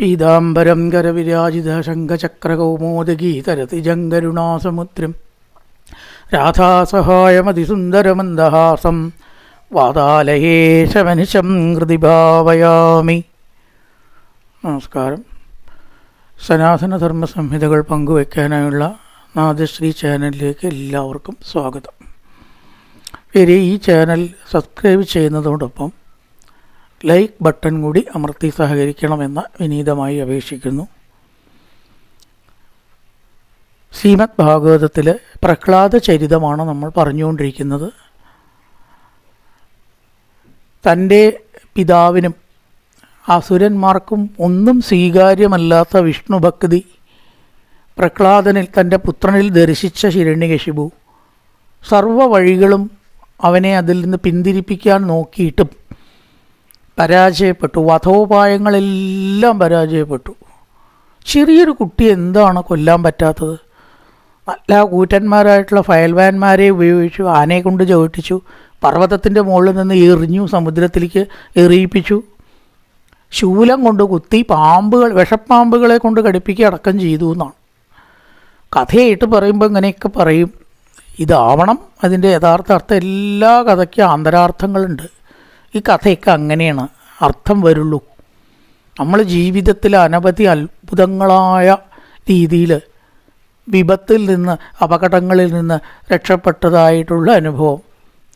പീതാംബരം കരവിരാജിത ശംഖചക്രകൗമോദഗീതരതിജങ്കരുണാസമുദ്രം രാധാസഹായമതിസുന്ദരമന്ദഹാസം. വാതാലയേശമനിശം ഹൃതി ഭാവയാമി. നമസ്കാരം. സനാതനധർമ്മ സംഹിതകൾ പങ്കുവയ്ക്കാനായുള്ള നാദശ്രീ ചാനലിലേക്ക് എല്ലാവർക്കും സ്വാഗതം. ഇനി ഈ ചാനൽ സബ്സ്ക്രൈബ് ചെയ്യുന്നതോടൊപ്പം ലൈക്ക് ബട്ടൺ കൂടി അമർത്തി സഹകരിക്കണമെന്ന് വിനീതമായി അപേക്ഷിക്കുന്നു. ശ്രീമദ് ഭാഗവതത്തിലെ പ്രഹ്ലാദ ചരിതമാണ് നമ്മൾ പറഞ്ഞുകൊണ്ടിരിക്കുന്നത്. തന്റെ പിതാവിനും അസുരന്മാർക്കും ഒന്നും സ്വീകാര്യമല്ലാത്ത വിഷ്ണുഭക്തി പ്രഹ്ലാദനിൽ തന്റെ പുത്രനിൽ ദർശിച്ച ഹിരണ്യകശിപു സർവ വഴികളും അവനെ അതിൽ നിന്ന് പിന്തിരിപ്പിക്കാൻ നോക്കിയിട്ടും പരാജയപ്പെട്ടു. വധോപായങ്ങളെല്ലാം പരാജയപ്പെട്ടു. ചെറിയൊരു കുട്ടി എന്താണ് കൊല്ലാൻ പറ്റാത്തത്. നല്ല കൂറ്റന്മാരായിട്ടുള്ള ഫയൽവാൻമാരെ ഉപയോഗിച്ചു ആനയെ കൊണ്ട് ചവിട്ടിച്ചു പർവതത്തിന്റെ മുകളിൽ നിന്ന് എറിഞ്ഞു സമുദ്രത്തിലേക്ക് എറിയിപ്പിച്ചു ശൂലം കൊണ്ട് കുത്തി പാമ്പുകൾ വിഷപ്പാമ്പുകളെ കൊണ്ട് കടിപ്പിക്കുക അടക്കം ചെയ്തു എന്നാണ്. കഥയായിട്ട് പറയുമ്പോൾ ഇങ്ങനെയൊക്കെ പറയും. ഇതാവണം. അതിന്റെ യഥാർത്ഥ അർത്ഥം എല്ലാ കഥയ്ക്കും ആന്തരാർത്ഥങ്ങളുണ്ട്. ഈ കഥയൊക്കെ അങ്ങനെയാണ്. അർത്ഥം വരുള്ളൂ. നമ്മൾ ജീവിതത്തിൽ അനവധി അത്ഭുതങ്ങളായ രീതിയിൽ വിപത്തിൽ നിന്ന് അപകടങ്ങളിൽ നിന്ന് രക്ഷപ്പെട്ടതായിട്ടുള്ള അനുഭവം.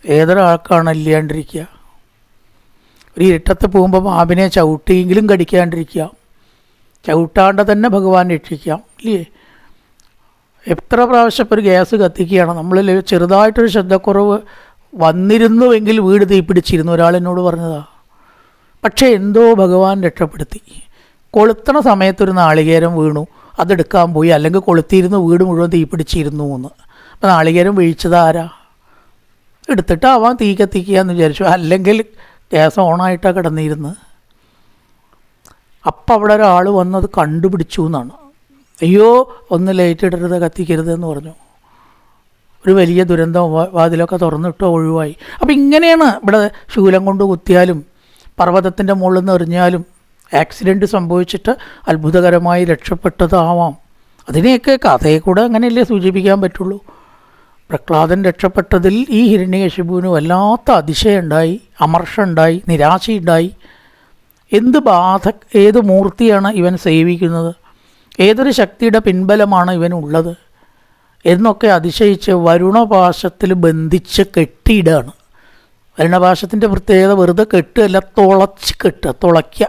ഏതൊരാൾക്കാണ് ഇല്ലാണ്ടിരിക്കുക ഒരു ഇരുട്ടത്ത് പോകുമ്പോൾ പാമ്പിനെ ചവിട്ടിയെങ്കിലും കടിക്കാണ്ടിരിക്കുക. ചവിട്ടാണ്ട് തന്നെ ഭഗവാൻ രക്ഷിക്കാം ഇല്ലേ? എത്ര പ്രാവശ്യം ഒരു ഗ്യാസ് കത്തിക്കുകയാണ്. നമ്മളിൽ ചെറുതായിട്ടൊരു ശ്രദ്ധക്കുറവ് വന്നിരുന്നുവെങ്കിൽ വീട് തീപിടിച്ചിരുന്നു. ഒരാളെന്നോട് പറഞ്ഞതാ പക്ഷേ എന്തോ ഭഗവാൻ രക്ഷപ്പെടുത്തി. കൊളുത്തണ സമയത്തൊരു നാളികേരം വീണു. അതെടുക്കാൻ പോയി. അല്ലെങ്കിൽ കൊളുത്തിയിരുന്ന് വീട് മുഴുവൻ തീപിടിച്ചിരുന്നു എന്ന് അപ്പം നാളികേരം വീഴിച്ചതാരാ എടുത്തിട്ട് എടുത്തിട്ടാവാൻ തീ കത്തിക്കുക എന്ന് വിചാരിച്ചു. അല്ലെങ്കിൽ ഗ്യാസ് ഓണായിട്ടാണ് കിടന്നിരുന്ന്. അപ്പം അവിടെ ഒരാൾ വന്നത് കണ്ടുപിടിച്ചു എന്നാണ് അയ്യോ ഒന്ന് ലൈറ്റ് ഇടരുത് കത്തിക്കരുത് എന്ന് പറഞ്ഞു. ഒരു വലിയ ദുരന്തം വാതിലൊക്കെ തുറന്നിട്ടോ ഒഴിവായി. അപ്പം ഇങ്ങനെയാണ് ഇവിടെ ശൂലം കൊണ്ട് കുത്തിയാലും പർവതത്തിന്റെ മുകളിൽ നിന്ന് എറിഞ്ഞാലും ആക്സിഡന്റ് സംഭവിച്ചിട്ട് അത്ഭുതകരമായി രക്ഷപ്പെട്ടതാവാം. അതിനെയൊക്കെ കഥയെ കൂടെ അങ്ങനെയല്ലേ സൂചിപ്പിക്കാൻ പറ്റുള്ളൂ? പ്രഹ്ലാദൻ രക്ഷപ്പെട്ടതിൽ ഈ ഹിരണ്യകശിപുവിന് വല്ലാത്ത അതിശയുണ്ടായി അമർഷുണ്ടായി നിരാശയുണ്ടായി. എന്ത് ബാധ ഏത് മൂർത്തിയാണ് ഇവൻ സേവിക്കുന്നത്? ഏതൊരു ശക്തിയുടെ പിൻബലമാണ് ഇവനുള്ളത്? എന്നൊക്കെ അതിശയിച്ച് വരുണപാശത്തിൽ ബന്ധിച്ച് കെട്ടിയിടുകയാണ് വരുണപാശത്തിന്റെ പ്രത്യേകത വെറുതെ കെട്ടുകയല്ല തുളച്ച് കെട്ടുക തുളയ്ക്കുക.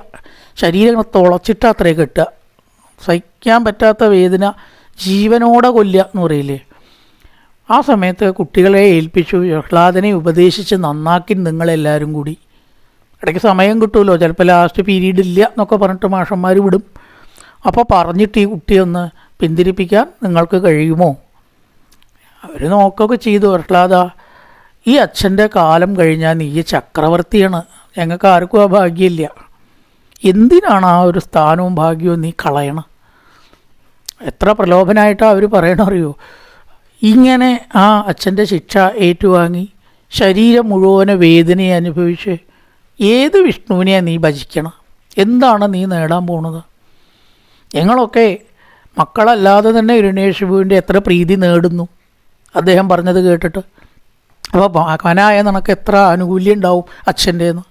ശരീരം തുളച്ചിട്ട് അത്രേ കെട്ടുക. സഹിക്കാൻ പറ്റാത്ത വേദന ജീവനോടെ കൊല്ലുക എന്ന് പറയില്ലേ? ആ സമയത്ത് കുട്ടികളെ ഏൽപ്പിച്ചു ജഹ്ലാദിനെ ഉപദേശിച്ച് നന്നാക്കി നിങ്ങളെല്ലാവരും കൂടി. ഇടയ്ക്ക് സമയം കിട്ടുമല്ലോ ചിലപ്പോൾ ലാസ്റ്റ് പീരീഡ് ഇല്ല എന്നൊക്കെ പറഞ്ഞിട്ട് മാഷന്മാർ വിടും. അപ്പോൾ പറഞ്ഞിട്ട് ഈ കുട്ടിയൊന്ന് പിന്തിരിപ്പിക്കാൻ നിങ്ങൾക്ക് കഴിയുമോ? അവർ നോക്കുകയൊക്കെ ചെയ്തു പ്രഹ്ലാദ ഈ അച്ഛന്റെ കാലം കഴിഞ്ഞാൽ നീ ചക്രവർത്തിയാണ്. ഞങ്ങൾക്ക് ആർക്കും ആ ഭാഗ്യമില്ല. എന്തിനാണ് ആ ഒരു സ്ഥാനവും ഭാഗ്യവും നീ കളയണം? എത്ര പ്രലോഭനായിട്ടാണ് അവർ പറയണറിയോ? ഇങ്ങനെ ആ അച്ഛന്റെ ശിക്ഷ ഏറ്റുവാങ്ങി ശരീരം മുഴുവനെ വേദനയെ അനുഭവിച്ച് ഏത് വിഷ്ണുവിനെ നീ ഭജിക്കണം? എന്താണ് നീ നേടാൻ പോണത്? ഞങ്ങളൊക്കെ മക്കളല്ലാതെ തന്നെ ഹിരണ്യേശുവിന്റെ എത്ര പ്രീതി നേടുന്നു? അദ്ദേഹം പറഞ്ഞത് കേട്ടിട്ട്. അപ്പോൾ മകനായ നിനക്ക് എത്ര ആനുകൂല്യം ഉണ്ടാവും അച്ഛന്റേന്ന്?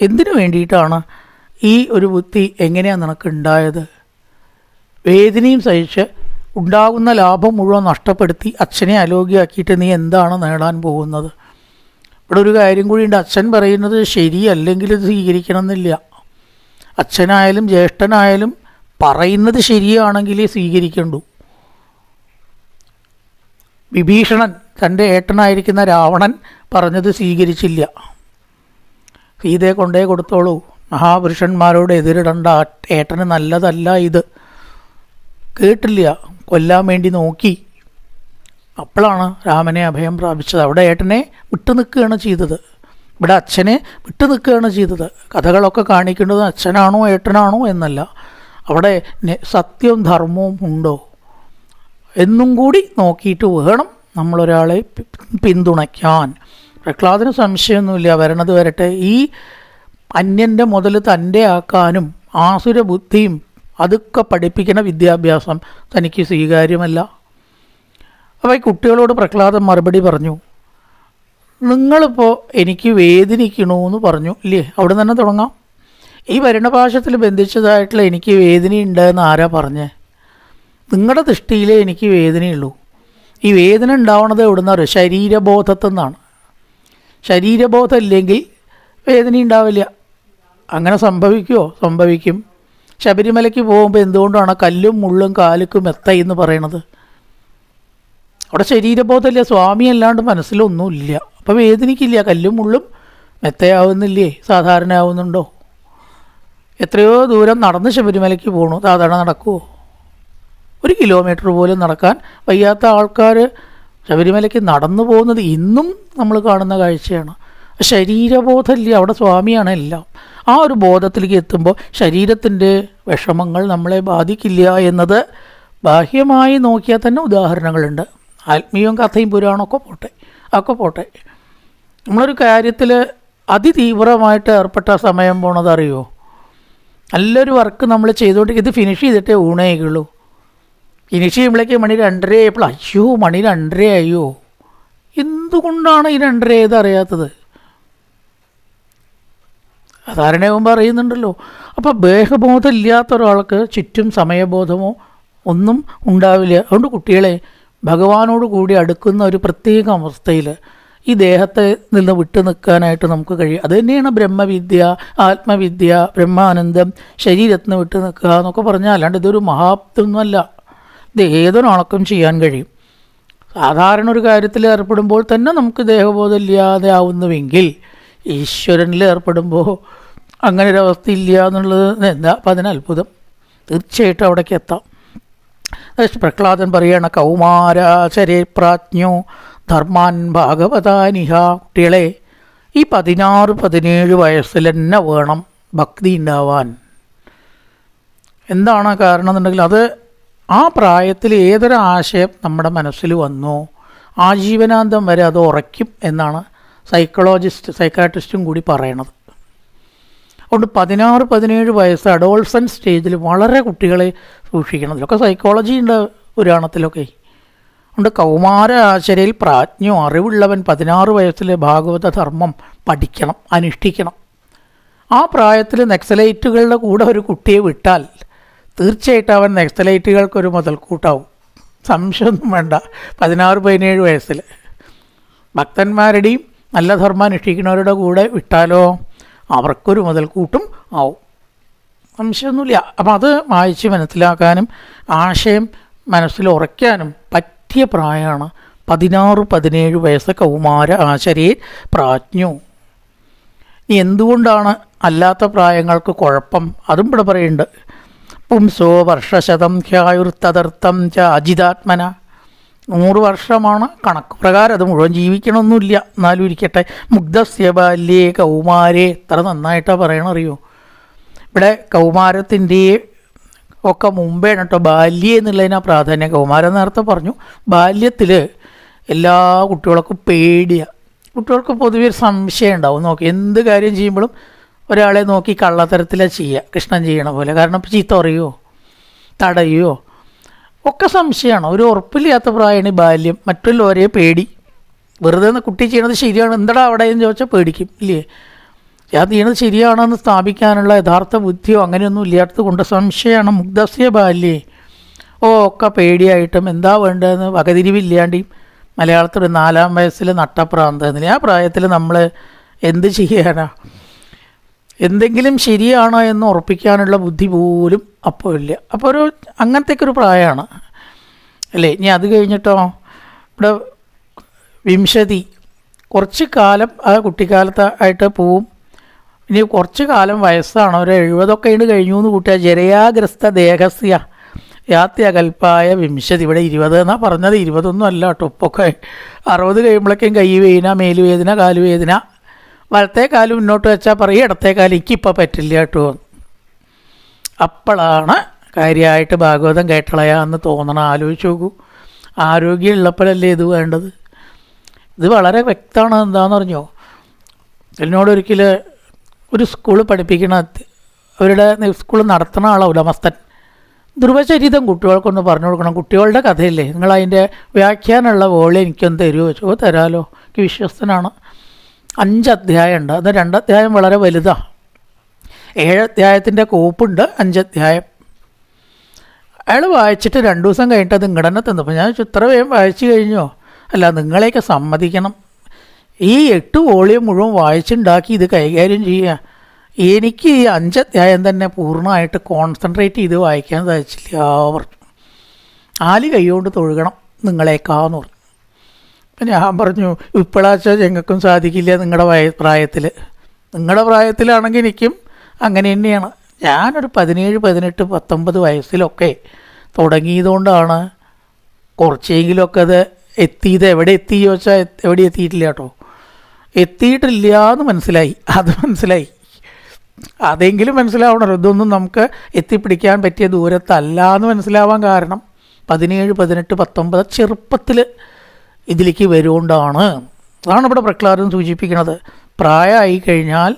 എന്തിനു വേണ്ടിയിട്ടാണ് ഈ ഒരു ബുദ്ധി എങ്ങനെയാണ് നിനക്ക് ഉണ്ടായത്? വേദനയും സഹിച്ച് ഉണ്ടാകുന്ന ലാഭം മുഴുവൻ നഷ്ടപ്പെടുത്തി അച്ഛനെ അലോഗ്യമാക്കിയിട്ട് നീ എന്താണ് നേടാൻ പോകുന്നത്? ഇവിടെ ഒരു കാര്യം കൂടിയുണ്ട്. അച്ഛൻ പറയുന്നത് ശരിയല്ലെങ്കിൽ ഇത് സ്വീകരിക്കണം എന്നില്ല അച്ഛനായാലും ജ്യേഷ്ഠനായാലും പറയുന്നത് ശരിയാണെങ്കിലേ സ്വീകരിക്കണ്ടൂ. വിഭീഷണൻ തന്റെ ഏട്ടനായിരിക്കുന്ന രാവണൻ പറഞ്ഞത് സ്വീകരിച്ചില്ല. സീതയെ കൊണ്ടേ കൊടുത്തോളൂ. മഹാപുരുഷന്മാരോട് എതിരിടണ്ട ഏട്ടന് നല്ലതല്ല ഇത്. കേട്ടില്ല. കൊല്ലാൻ വേണ്ടി നോക്കി. അപ്പോഴാണ് രാമനെ അഭയം പ്രാപിച്ചത്. അവിടെ ഏട്ടനെ വിട്ടു നിൽക്കുകയാണ് ചെയ്തത്. ഇവിടെ അച്ഛനെ വിട്ടു നിൽക്കുകയാണ് ചെയ്തത്. കഥകളൊക്കെ കാണിക്കേണ്ടത് അച്ഛനാണോ ഏട്ടനാണോ എന്നല്ല. അവിടെ സത്യവും ധർമ്മവും ഉണ്ടോ? എന്നും കൂടി നോക്കിയിട്ട് വേണം നമ്മളൊരാളെ പിന്തുണയ്ക്കാൻ. പ്രഹ്ലാദിന് സംശയമൊന്നുമില്ല വരണത് വരട്ടെ. ഈ അന്യന്റെ മുതൽ തന്റെ ആക്കാനും ആസുര ബുദ്ധിയും അതൊക്കെ പഠിപ്പിക്കുന്ന വിദ്യാഭ്യാസം തനിക്ക് സ്വീകാര്യമല്ല. അപ്പോൾ ഈ കുട്ടികളോട് പ്രഹ്ലാദൻ മറുപടി പറഞ്ഞു നിങ്ങളിപ്പോൾ എനിക്ക് വേദനിക്കണമെന്ന് പറഞ്ഞു ഇല്ലേ? അവിടെ തന്നെ തുടങ്ങാം. ഈ വരണഭാഷത്തിൽ ബന്ധിച്ചതായിട്ടുള്ള എനിക്ക് വേദനയുണ്ടെന്ന് ആരാ പറഞ്ഞേ? നിങ്ങളുടെ ദൃഷ്ടിയിലേ എനിക്ക് വേദനയുള്ളൂ. ഈ വേദന ഉണ്ടാവണത് എവിടുന്ന ശരീരബോധത്തു നിന്നാണ് ശരീരബോധം ഇല്ലെങ്കിൽ വേദന ഉണ്ടാവില്ല. അങ്ങനെ സംഭവിക്കുമോ സംഭവിക്കും. ശബരിമലയ്ക്ക് പോകുമ്പോൾ എന്തുകൊണ്ടാണ് കല്ലും മുള്ളും കാലുക്കും എത്ത എന്ന് പറയണത്? അവിടെ ശരീരബോധമില്ല. സ്വാമി അല്ലാണ്ട് മനസ്സിലൊന്നുമില്ല. അപ്പോൾ വേദനിക്കില്ല കല്ലും മുള്ളും മെത്തയാവുന്നില്ലേ? സാധാരണ ആവുന്നുണ്ടോ എത്രയോ ദൂരം നടന്ന് ശബരിമലയ്ക്ക് പോകണു സാധാരണ നടക്കുമോ ഒരു കിലോമീറ്റർ പോലും നടക്കാൻ വയ്യാത്ത ആൾക്കാർ ശബരിമലയ്ക്ക് നടന്നു പോകുന്നത് ഇന്നും നമ്മൾ കാണുന്ന കാഴ്ചയാണ്. ശരീരബോധമില്ല അവിടെ സ്വാമിയാണ് എല്ലാം. ആ ഒരു ബോധത്തിലേക്ക് എത്തുമ്പോൾ ശരീരത്തിന്റെ വിഷമങ്ങൾ നമ്മളെ ബാധിക്കില്ല എന്നത് ബാഹ്യമായി നോക്കിയാൽ തന്നെ ഉദാഹരണങ്ങളുണ്ട്. ആത്മീയവും കഥയും പുരാണമൊക്കെ പോട്ടെ ഒക്കെ പോട്ടെ. നമ്മളൊരു കാര്യത്തിൽ അതിതീവ്രമായിട്ട് ഏർപ്പെട്ട സമയം പോണതറിയോ? നല്ലൊരു വർക്ക് നമ്മൾ ചെയ്തുകൊണ്ട് ഇത് ഫിനിഷ് ചെയ്തിട്ടേ ഊണേക്കുള്ളൂ ഫിനിഷ് ചെയ്യുമ്പോഴേക്ക് മണി രണ്ടര ആയപ്പോൾ അയ്യോ മണി രണ്ടര അയ്യോ എന്തുകൊണ്ടാണ് ഈ രണ്ടര ഏത് അറിയാത്തത്? സാധാരണയാകുമ്പോൾ അറിയുന്നുണ്ടല്ലോ അപ്പോൾ ദേഹബോധം ഇല്ലാത്ത ഒരാൾക്ക് ചുറ്റും സമയബോധമോ ഒന്നും ഉണ്ടാവില്ല. അതുകൊണ്ട് കുട്ടികളെ ഭഗവാനോട് കൂടി അടുക്കുന്ന ഒരു പ്രത്യേക അവസ്ഥയിൽ ഈ ദേഹത്തെ നിന്ന് വിട്ടു നിൽക്കാനായിട്ട് നമുക്ക് കഴിയും. അത് തന്നെയാണ് ബ്രഹ്മവിദ്യ ആത്മവിദ്യ ബ്രഹ്മാനന്ദം ശരീരത്തിന് വിട്ടു നിൽക്കുക എന്നൊക്കെ പറഞ്ഞാൽ അല്ലാണ്ട് ഇതൊരു മഹാത്തൊന്നുമല്ല ഇത് ഏതൊരാൾക്കും ചെയ്യാൻ കഴിയും. സാധാരണ ഒരു കാര്യത്തിൽ ഏർപ്പെടുമ്പോൾ തന്നെ നമുക്ക് ദേഹബോധം ഇല്ലാതെ ആവുന്നുവെങ്കിൽ ഈശ്വരനിൽ ഏർപ്പെടുമ്പോൾ അങ്ങനെ ഒരു അവസ്ഥ ഇല്ല എന്നുള്ളത് എന്താ? അപ്പം അതിന് അത്ഭുതം. തീർച്ചയായിട്ടും അവിടേക്ക് എത്താം. പ്രഹ്ലാദൻ പറയണ കൗമാരാചരേ പ്രാജ്ഞോ ധർമാൻ ഭാഗവതാനിഹ. കുട്ടികളെ ഈ പതിനാറ് പതിനേഴ് വയസ്സിൽ തന്നെ വേണം ഭക്തി ഉണ്ടാവാൻ. എന്താണ് കാരണം എന്നുണ്ടെങ്കിൽ അത് ആ പ്രായത്തിൽ ഏതൊരു ആശയം നമ്മുടെ മനസ്സിൽ വന്നോ ആജീവനാന്തം വരെ അത് ഉറയ്ക്കും എന്നാണ് സൈക്കോളജിസ്റ്റ് സൈക്കാട്രിസ്റ്റും കൂടി പറയണത്. അതുകൊണ്ട് പതിനാറ് പതിനേഴ് വയസ്സ് അഡോൾസൺ സ്റ്റേജിൽ വളരെ കുട്ടികളെ സൂക്ഷിക്കണം ഇതിലൊക്കെ സൈക്കോളജി ഉണ്ട് പുരാണത്തിലൊക്കെ. അതുകൊണ്ട് കൗമാര ആശരയിൽ പ്രാജ്ഞോ അറിവുള്ളവൻ പതിനാറ് വയസ്സിലെ ഭാഗവത ധർമ്മം പഠിക്കണം അനുഷ്ഠിക്കണം. ആ പ്രായത്തിൽ നെക്സലൈറ്റുകളുടെ കൂടെ ഒരു കുട്ടിയെ വിട്ടാൽ തീർച്ചയായിട്ടും അവൻ നക്സലൈറ്റുകൾക്കൊരു മുതൽക്കൂട്ടാവും. സംശയമൊന്നും വേണ്ട. പതിനാറ് പതിനേഴ് വയസ്സിൽ ഭക്തന്മാരുടെയും നല്ല ധർമ്മം അനുഷ്ഠിക്കുന്നവരുടെ കൂടെ വിട്ടാലോ അവർക്കൊരു മുതൽക്കൂട്ടും ആവും. സംശയമൊന്നുമില്ല. അപ്പം അത് വായിച്ച് മനസ്സിലാക്കാനും ആശയം മനസ്സിൽ ഉറയ്ക്കാനും പറ്റിയ പ്രായമാണ് പതിനാറ് പതിനേഴ് വയസ്സ് കൗമാര ആശരേ പ്രാജ്ഞു. എന്തുകൊണ്ടാണ് അല്ലാത്ത പ്രായങ്ങൾക്ക് കുഴപ്പം? അതും ഇവിടെ പറയുന്നുണ്ട്. പുംസോ വർഷശതം ഖ്യായുർത്തതർത്ഥം ച അജിതാത്മന. നൂറ് വർഷമാണ് കണക്ക് പ്രകാരം അത് മുഴുവൻ ജീവിക്കണമൊന്നുമില്ല. എന്നാലും ഇരിക്കട്ടെ. മുഗ്ധസ്യ ബാല്യേ കൗമാരെ. എത്ര നന്നായിട്ടാണ് പറയണറിയോ? ഇവിടെ കൗമാരത്തിന്റെ ഒക്കെ മുമ്പേ കേട്ടോ ബാല്യം എന്നുള്ളതിനാ പ്രാധാന്യം. കൗമാരം നേരത്തെ പറഞ്ഞു. ബാല്യത്തിൽ എല്ലാ കുട്ടികൾക്കും പേടിയാണ് കുട്ടികൾക്ക് പൊതുവെ ഒരു സംശയം ഉണ്ടാവും. നോക്കി എന്ത് കാര്യം ചെയ്യുമ്പോഴും ഒരാളെ നോക്കി കള്ളത്തരത്തിലാണ് ചെയ്യുക കൃഷ്ണൻ ചെയ്യണ പോലെ. കാരണം ചീത്ത പറയുമോ തടയുമോ ഒക്കെ സംശയമാണ്. ഒരു ഉറപ്പില്ലാത്ത പ്രായമാണ് ബാല്യം. മറ്റുള്ളവരെ പേടി. വെറുതെ കുട്ടി ചെയ്യണത് ശരിയാണ്. എന്താടാ അവിടെ എന്ന് ചോദിച്ചാൽ പേടിക്കും ഇല്ലേ? ഞാൻ ചെയ്യണത് ശരിയാണെന്ന് സ്ഥാപിക്കാനുള്ള യഥാർത്ഥ ബുദ്ധിയോ അങ്ങനെയൊന്നും ഇല്ലാത്തത് കൊണ്ട് സംശയമാണ്. മുഗ്ധസ്യ ബാല്യേ. ഓ ഒക്കെ പേടിയായിട്ടും എന്താ വേണ്ടതെന്ന് വകതിരിവില്ലാണ്ട് മലയാളത്തിൽ നാലാം വയസ്സിൽ നട്ടപ്രാന്ത. ആ പ്രായത്തിൽ നമ്മൾ എന്ത് ചെയ്യാനാ? എന്തെങ്കിലും ശരിയാണോ എന്ന് ഉറപ്പിക്കാനുള്ള ബുദ്ധി പോലും അപ്പോൾ ഇല്ല. അപ്പോൾ ഒരു അങ്ങനത്തേക്ക് ഒരു പ്രായമാണ്. അല്ലേ? ഇനി അത് കഴിഞ്ഞിട്ടോ? ഇവിടെ വിംശതി. കുറച്ച് കാലം ആ കുട്ടിക്കാലത്ത് ആയിട്ട് പോവും. ഇനി കുറച്ച് കാലം വയസ്സാണ്. ഒരു എഴുപതൊക്കെ ഇണ്ട് കഴിഞ്ഞു എന്ന് കൂട്ടിയാൽ ജരയാഗ്രസ്ത ദേഹസ്യ. യാത്യകൽപ്പായ വിംശതി. ഇവിടെ ഇരുപത് എന്നാണ് പറഞ്ഞത്. ഇരുപതൊന്നും അല്ല കേട്ടോ. ഇപ്പൊക്കെ അറുപത് കഴിയുമ്പോഴേക്കും കൈ വേദന മേലുവേദന കാലുവേദന. വലത്തെ കാൽ മുന്നോട്ട് വെച്ചാൽ പറയും ഇടത്തെ കാൽ എനിക്കിപ്പോൾ പറ്റില്ല കേട്ടോ. അപ്പോഴാണ് കാര്യമായിട്ട് ഭാഗവതം കേട്ടളയാന്ന് തോന്നണം. ആലോചിച്ച് നോക്കൂ. ആരോഗ്യമുള്ളപ്പോഴല്ലേ ഇത് വേണ്ടത്? ഇത് വളരെ വ്യക്തമാണ് എന്താണെന്ന് പറഞ്ഞോ എന്നോട് ഒരിക്കൽ ഒരു സ്കൂൾ പഠിപ്പിക്കണ അവരുടെ സ്കൂൾ നടത്തണ ആളാണ് ഉടമസ്ഥൻ ധ്രുവചരിതം കുട്ടികൾക്കൊന്ന് പറഞ്ഞു കൊടുക്കണം. കുട്ടികളുടെ കഥയില്ലേ. നിങ്ങൾ അതിന്റെ വ്യാഖ്യാനമുള്ള വോളി എനിക്കൊന്ന് തരുമോ ചോ തരാമല്ലോ എനിക്ക് വിശ്വസ്തനാണ്. അഞ്ച് അധ്യായം ഉണ്ട് അത് രണ്ട് അധ്യായം വളരെ വലുതാണ് ഏഴ് അധ്യായത്തിന്റെ കോപ്പുണ്ട് അഞ്ച് അധ്യായം അയാൾ വായിച്ചിട്ട് രണ്ട് ദിവസം കഴിഞ്ഞിട്ട് അത് ഇങ്ങടന്നെ തന്നപ്പോൾ ഞാൻ ഇത്ര വേഗം വായിച്ചു കഴിഞ്ഞോ? അല്ല നിങ്ങളെയൊക്കെ സമ്മതിക്കണം. ഈ എട്ട് വോളിയം മുഴുവൻ വായിച്ചുണ്ടാക്കി ഇത് കൈകാര്യം ചെയ്യുക. എനിക്ക് ഈ അഞ്ച് അധ്യായം തന്നെ പൂർണമായിട്ട് കോൺസെൻട്രേറ്റ് ചെയ്ത് വായിക്കാൻ സാധിച്ചില്ല പറഞ്ഞു ആൽ കൈകൊണ്ട് തൊഴുകണം നിങ്ങളേക്കാന്ന് പറഞ്ഞു. അപ്പം ഞാൻ പറഞ്ഞു ഇപ്പോഴാച്ചാൽ ഞങ്ങൾക്കും സാധിക്കില്ല നിങ്ങളുടെ വയ പ്രായത്തിൽ നിങ്ങളുടെ പ്രായത്തിലാണെങ്കിൽ എനിക്കും അങ്ങനെ തന്നെയാണ്. ഞാനൊരു പതിനേഴ് പതിനെട്ട് പത്തൊമ്പത് വയസ്സിലൊക്കെ തുടങ്ങിയതുകൊണ്ടാണ് കുറച്ചെങ്കിലുമൊക്കെ അത് എത്തിയത്. എവിടെ എത്തി ചോദിച്ചാൽ എവിടെ എത്തിയിട്ടില്ല കേട്ടോ. എത്തിയിട്ടില്ല എന്ന് മനസ്സിലായി. അത് മനസ്സിലായി. അതെങ്കിലും മനസ്സിലാവണമല്ലോ ഇതൊന്നും നമുക്ക് എത്തിപ്പിടിക്കാൻ പറ്റിയ ദൂരത്തല്ല എന്ന് മനസ്സിലാവാൻ കാരണം പതിനേഴ് പതിനെട്ട് പത്തൊമ്പത് ചെറുപ്പത്തിൽ ഇതിലേക്ക് വരുകൊണ്ടാണ്. അതാണ് ഇവിടെ പ്രഹ്ലാദൻ സൂചിപ്പിക്കുന്നത്. പ്രായമായി കഴിഞ്ഞാൽ